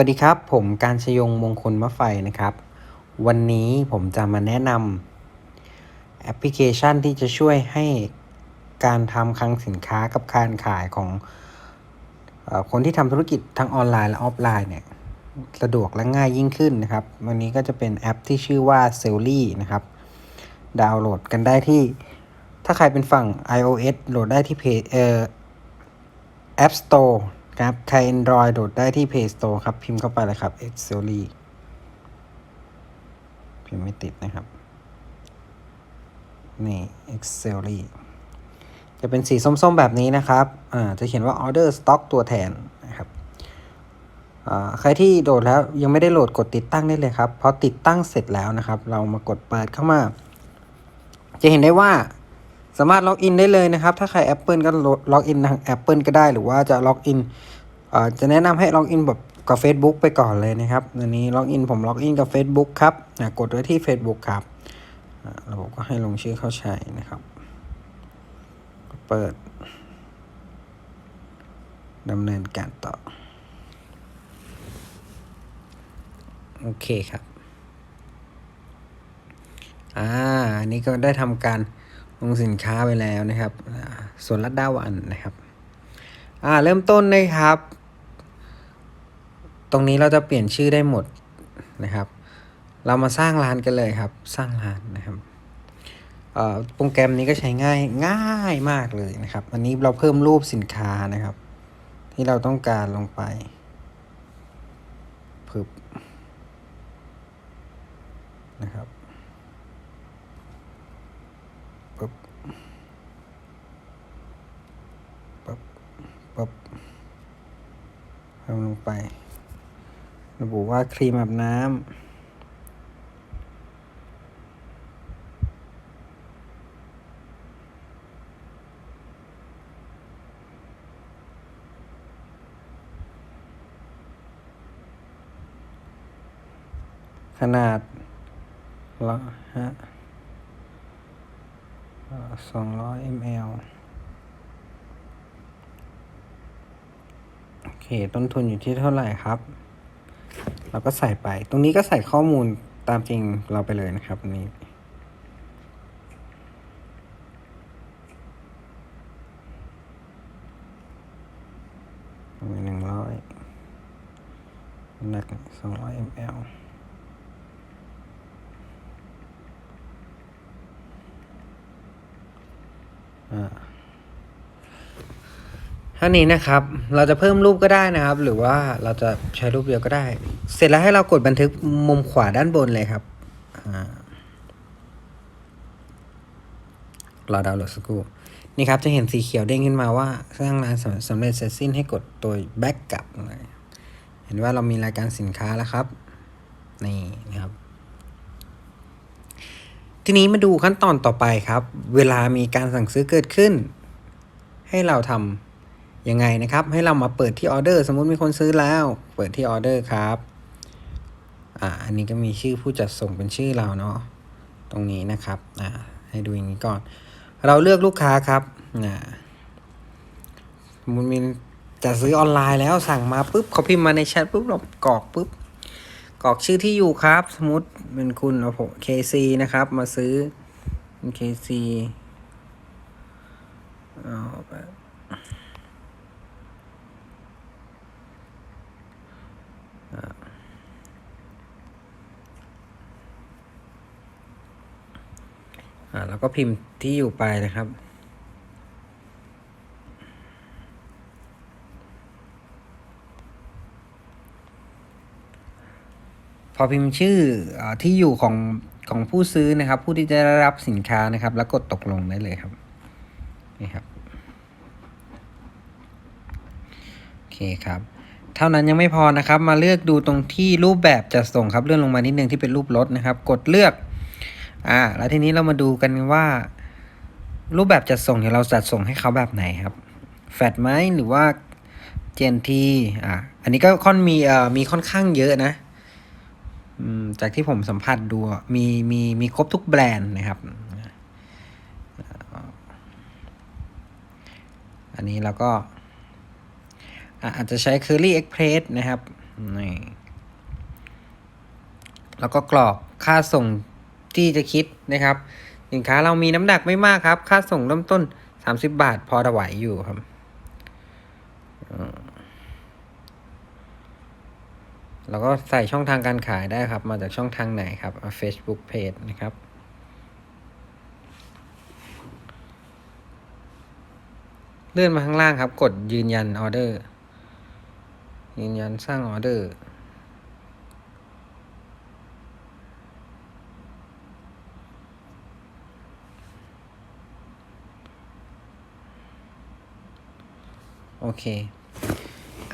วัสดีครับ ผมการชยงมงคลมะไฟนะครับ วันนี้ผมจะมาแนะนำแอปพลิเคชันที่จะช่วยให้การทำคลังสินค้ากับการขายของอคนที่ทำธุรกิจทั้งออนไลน์และออฟไลน์เนี่ยสะดวกและง่ายยิ่งขึ้นนะครับ วันนี้ก็จะเป็นแอปที่ชื่อว่า s e l l y นะครับ ดาวน์โหลดกันได้ที่ ถ้าใครเป็นฝั่ง iOS โหลดได้ที่เพจเอ่อ App Store ครับ ใคร Android โหลดได้ที่ Play Store ครับ พิมพ์เข้าไปเลยครับ e x c e l y พิมพ์ไม่ติดนะครับ นี่ e x c e l y จะเป็นสีส้มๆแบบนี้นะครับ อ่า จะเขียนว่า Order Stock ตัวแทนนะครับอ่าใครที่โหลดแล้วยังไม่ได้โหลดกดติดตั้งได้เลยครับพอติดตั้งเสร็จแล้วนะครับ เรามากดเปิดเข้ามา จะเห็นได้ว่า สามารถล็อกอินได้เลยนะครับ ถ้าใคร Apple ก็ล็อกอินทาง Apple ก็ได้ หรือว่าจะล็อกอินจะแนะนำให้ล็อกอินแบบกับ Facebook ไปก่อนเลยนะครับอันนี้ล็อกอินผมล็อกอินกับ Facebook ครับกดไว้ที่ Facebook ครับระบบก็ให้ลงชื่อเข้าใช้นะครับ เปิดดำเนินการต่อ โอเคครับ อ่า อันนี้ก็ได้ทำการ ลงสินค้าไปแล้วนะครับ ส่วนลัดดาวันนะครับ อ่าเริ่มต้นนะครับ ตรงนี้เราจะเปลี่ยนชื่อได้หมดนะครับ เรามาสร้างร้านกันเลยครับ สร้างร้านนะครับโปรแกรมนี้ก็ใช้ง่ายง่ายมากเลยนะครับ อันนี้เราเพิ่มรูปสินค้านะครับ ที่เราต้องการลงไปพึบนะครับ ปึ๊บปึ๊บปึ๊บเพิ่มลงไประบุว่าครีมอาบน้ำขนาดละฮะ สองร้อย ml โอเค ต้นทุนอยู่ที่เท่าไหร่ครับ เราก็ใส่ไป ตรงนี้ก็ใส่ข้อมูลตามจริงเราไปเลยนะครับนนี้หนึ่งร้อยหนักสองร้อย ml ท่านี้นะครับ เราจะเพิ่มรูปก็ได้นะครับ หรือว่าเราจะใช้รูปเดียวก็ได้ เสร็จแล้วให้เรากดบันทึกมุมขวาด้านบนเลยครับรอดาวน์โหลดสักครู่นี่ครับจะเห็นสีเขียวเด้งขึ้นมาว่าสร้างงานสำเร็จเสร็จสิ้นให้กดตัวแบ็กกลับเลยเห็นว่าเรามีรายการสินค้าแล้วครับ นี่นะครับ ทีนี้มาดูขั้นตอนต่อไปครับ เวลามีการสั่งซื้อเกิดขึ้น ให้เราทำยังไงนะครับ ให้เรามาเปิดที่ออเดอร์ สมมุติมีคนซื้อแล้ว เปิดที่ออเดอร์ครับอ่าอันนี้ก็มีชื่อผู้จัดส่งเป็นชื่อเราเนาะตรงนี้นะครับอ่าให้ดูอย่างนี้ก่อน เราเลือกลูกค้าครับอ่าสมมติมีจะซื้อออนไลน์แล้วสั่งมาปุ๊บเขาพิมพ์มาในแชทปุ๊บเรากรอกปุ๊บ กรอกชื่อที่อยู่ครับ สมมติเป็นคุณเอาผม KC นะครับ มาซื้อ KC เอาไปอ่าแล้วก็พิมพ์ที่อยู่ไปนะครับ พอพิมพ์ชื่ออที่อยู่ของของผู้ซื้อนะครับ ผู้ที่จะได้รับสินค้านะครับ แล้วกดตกลงได้เลยครับนี่ครับโอเคครับเท่านั้นยังไม่พอนะครับ มาเลือกดูตรงที่รูปแบบจะส่งครับเลื่อนลงมานิดนึงที่เป็นรูปรถนะครับ กดเลือกอ่าแล้วทีนี้เรามาดูกันว่า รูปแบบจัดส่งเนี่ยเราจัดส่งให้เขาแบบไหนครับแฟดไหมหรือว่า GNT อ่าอันนี้ก็ค่อนมีเอ่อมีค่อนข้างเยอะนะ จากที่ผมสัมผัสดูมีมีมีครบทุกแบรนด์นะครับ อันนี้เราก็อาจจะใช้ Curly Express นะครับนี่แล้วก็กรอกค่าส่งที่จะคิดนะครับ สินค้าเรามีน้ำหนักไม่มากครับ ค่าส่งเริ่มต้น 30 บาทพอถวายอยู่ครับอืม แล้วก็ใส่ช่องทางการขายได้ครับ มาจากช่องทางไหนครับ Facebook Page นะครับ เลื่อนมาข้างล่างครับ กดยืนยันออเดอร์ ยืนยันสร้างออเดอร์ โอเค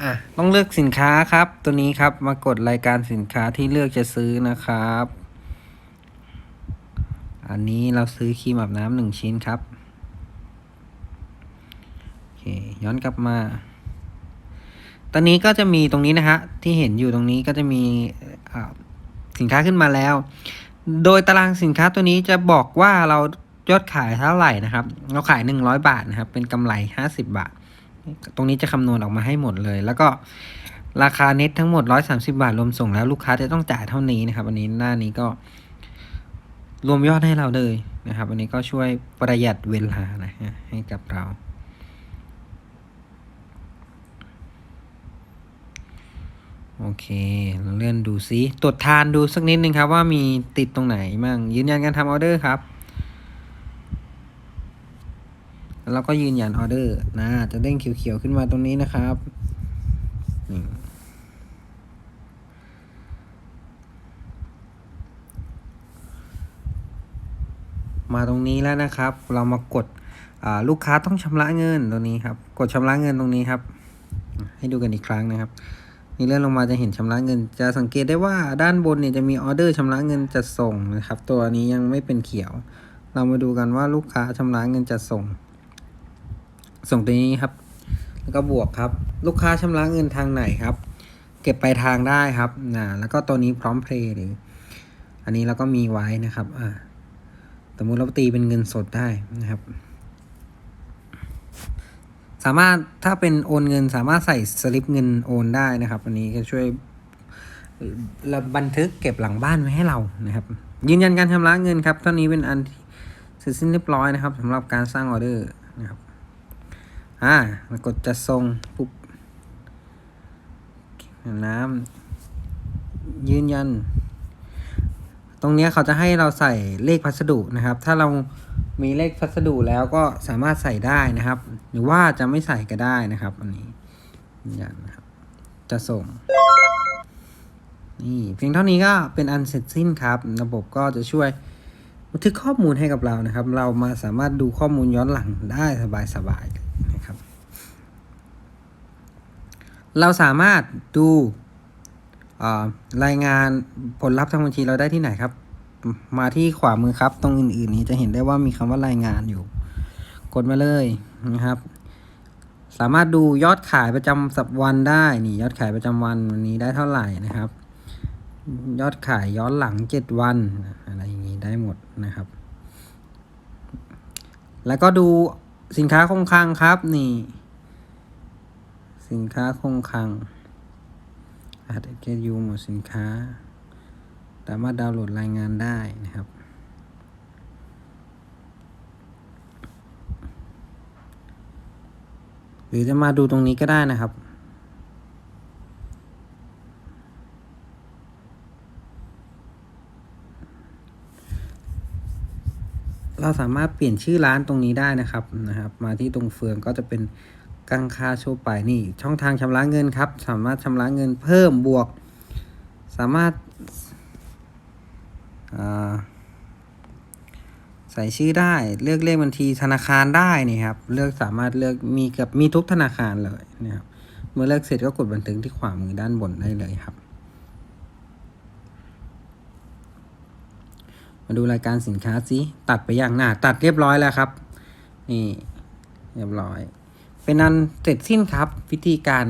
อะต้องเลือกสินค้าครับ ตัวนี้ครับมากดรายการสินค้าที่เลือกจะซื้อนะครับ อันนี้เราซื้อครีมอาบน้ำหนึ่งชิ้นครับโอเคย้อนกลับมา ตอนนี้ก็จะมีตรงนี้นะฮะที่เห็นอยู่ตรงนี้ก็จะมีสินค้าขึ้นมาแล้ว โดยตารางสินค้าตัวนี้จะบอกว่าเรายอดขายเท่าไหร่นะครับ เราขายหนึ่งร้อยบาทนะครับ เป็นกำไรห้าสิบบาท ตรงนี้จะคำนวณออกมาให้หมดเลย แล้วก็ราคาเน็ตทั้งหมด 130 บาทรวมส่งแล้วลูกค้าจะต้องจ่ายเท่านี้นะครับ อันนี้หน้านี้ก็ รวมยอดให้เราเลยนะครับ อันนี้ก็ช่วยประหยัดเวลานะฮะให้กับเรา โอเคเราเลื่อนดูซิตรวจทานดูสักนิดนึงครับว่ามีติดตรงไหนบ้างยืนยันการทำออเดอร์ครับ แล้วก็ยืนยันออเดอร์นะจะเด้งเขียวๆขึ้นมาตรงนี้นะครับมาตรงนี้แล้วนะครับ เรามากดลูกค้าต้องชำระเงินตรงนี้ครับ กดชำระเงินตรงนี้ครับ ให้ดูกันอีกครั้งนะครับ นี่เลื่อนลงมาจะเห็นชำระเงิน จะสังเกตได้ว่าด้านบนเนี่ยจะมีออเดอร์ชำระเงินจัดส่งนะครับ ตัวนี้ยังไม่เป็นเขียว เรามาดูกันว่าลูกค้าชำระเงินจัดส่ง ส่งตัวนี้ครับ แล้วก็บวกครับ ลูกค้าชำระเงินทางไหนครับ เก็บไปลายทางได้ครับนะแล้วก็ตัวนี้พร้อมเพลย์หรือ อันนี้เราก็มีไว้นะครับ อ่าสมมติเราตีเป็นเงินสดได้นะครับ สามารถถ้าเป็นโอนเงินสามารถใส่สลิปเงินโอนได้นะครับ อันนี้ก็ช่วยระบันทึกเก็บหลังบ้านไว้ให้เรานะครับ ยืนยันการชำระเงินครับเท่านี้เป็นอันเสร็จสิ้นเรียบร้อยนะครับสำหรับการสร้างออเดอร์นะครับ อ่ากดจะส่งปุ๊บน้ำยืนยัน ตรงนี้เขาจะให้เราใส่เลขพัสดุนะครับ ถ้าเรามีเลขพัสดุแล้วก็สามารถใส่ได้นะครับ หรือว่าจะไม่ใส่ก็ได้นะครับ อันนี้ยืนยันนะครับ จะส่ง นี่เพียงเท่านี้ก็เป็นอันเสร็จสิ้นครับ ระบบก็จะช่วยบันทึกข้อมูลให้กับเรานะครับ เรามาสามารถดูข้อมูลย้อนหลังได้สบายๆเลยนะครับ เราสามารถดูรายงานผลลัพธ์ทางบัญชีเราได้ที่ไหนครับ มาที่ขวามือครับ ตรงอื่นๆ นี้จะเห็นได้ว่ามีคำว่ารายงานอยู่ กดมาเลยนะครับ สามารถดูยอดขายประจำสัปวันได้นี่ยอดขายประจำวันวันนี้ได้เท่าไหร่นะครับ ยอดขายย้อนหลังเจ็ดวันอะไรอย่างนี้ได้หมดนะครับ แล้วก็ดูสินค้าคงคลังครับนี่ สินค้าคงคลัง อาจจะเกยูหมดสินค้า สามารถดาวน์โหลดรายงานได้นะครับ หรือจะมาดูตรงนี้ก็ได้นะครับเราสามารถเปลี่ยนชื่อร้านตรงนี้ได้นะครับนะครับ มาที่ตรงเฟืองก็จะเป็น กังคาโชว์ไปนี่ ช่องทางชำระเงินครับ สามารถชำระเงินเพิ่มบวก สามารถใส่ชื่อได้เลือกเลขบัญชีธนาคารได้นี่ครับ เลือกสามารถเลือกมีกับมีทุกธนาคารเลยนะครับเมื่อเลือกเสร็จก็กดบันทึกที่ขวามือด้านบนได้เลยครับ มาดูรายการสินค้าสิตัดไปอย่างหนาตัดเรียบร้อยแล้วครับ นี่เรียบร้อย เป็นอันเสร็จสิ้นครับ วิธีการ